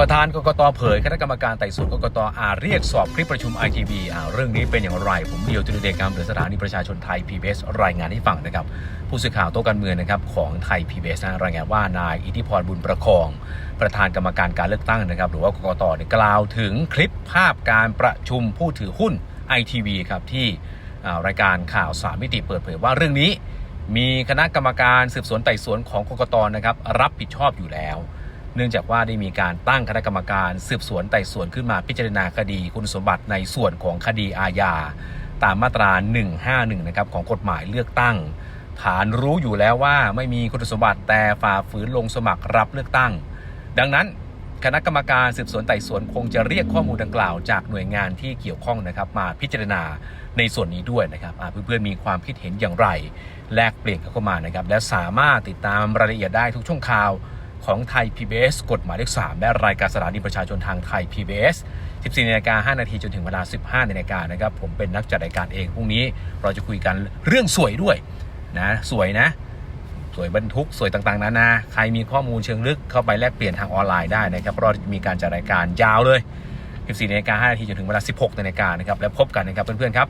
ประธานกกตเผยคณะกรรมการไต่สวนกกตอาเรียกสอบคลิปประชุม ITV อ่าเรื่องนี้เป็นอย่างไร ผมเดียวจุลเดชกรรมหรือสถานีประชาชนไทย PBS รายงานให้ฟังนะครับ ผู้สื่อข่าวโต๊ะการเมืองนะครับของไทย PBS นะรายงานว่านายอิทธิพรบุญประคอง ประธานกรรมการการเลือกตั้งนะครับ หรือว่ากกตกล่าวถึงคลิปภาพการประชุมผู้ถือหุ้น ITV ครับที่อ่ารายการข่าวสามมิติเปิดเผยว่าเรื่องนี้ มีคณะกรรมการสืบสวนไต่สวนของกกตนะครับรับผิดชอบอยู่แล้ว เนื่องจากว่าได้มีการตั้งคณะกรรมการสืบสวนไต่สวนขึ้นมาพิจารณาคดีคุณสมบัติในส่วนของคดีอาญาตามมาตรา 151 นะครับของกฎหมายเลือกตั้ง ฐานรู้อยู่แล้วว่าไม่มีคุณสมบัติแต่ฝ่าฝืนลงสมัครรับเลือกตั้ง ดังนั้นคณะกรรมการสืบสวนไต่สวนคงจะเรียกข้อมูลดังกล่าวจากหน่วยงานที่เกี่ยวข้องนะครับ มาพิจารณาในส่วนนี้ด้วยนะครับเพื่อนๆมีความคิดเห็นอย่างไร แลกเปลี่ยนกันเข้ามานะครับ และสามารถติดตามรายละเอียดได้ทุกช่วงข่าว ของไทย PBS กฎหมายเลข 3 และรายการสถานีประชาชนทางไทย PBS 14นาฬิกา5นาทีจนถึงเวลา 15นาฬิกานะครับ ผมเป็นนักจัดรายการเอง พรุ่งนี้เราจะคุยกันเรื่องสวยด้วยนะ สวยนะ สวยบรรทุกสวยต่างๆ นานา ใครมีข้อมูลเชิงลึกเข้าไปแลกเปลี่ยนทางออนไลน์ได้นะครับเราจะมีการจัดรายการยาวเลย 14นาฬิกา5นาทีจนถึงเวลา 16นาฬิกานะครับ แล้วพบกันนะครับเพื่อนๆครับ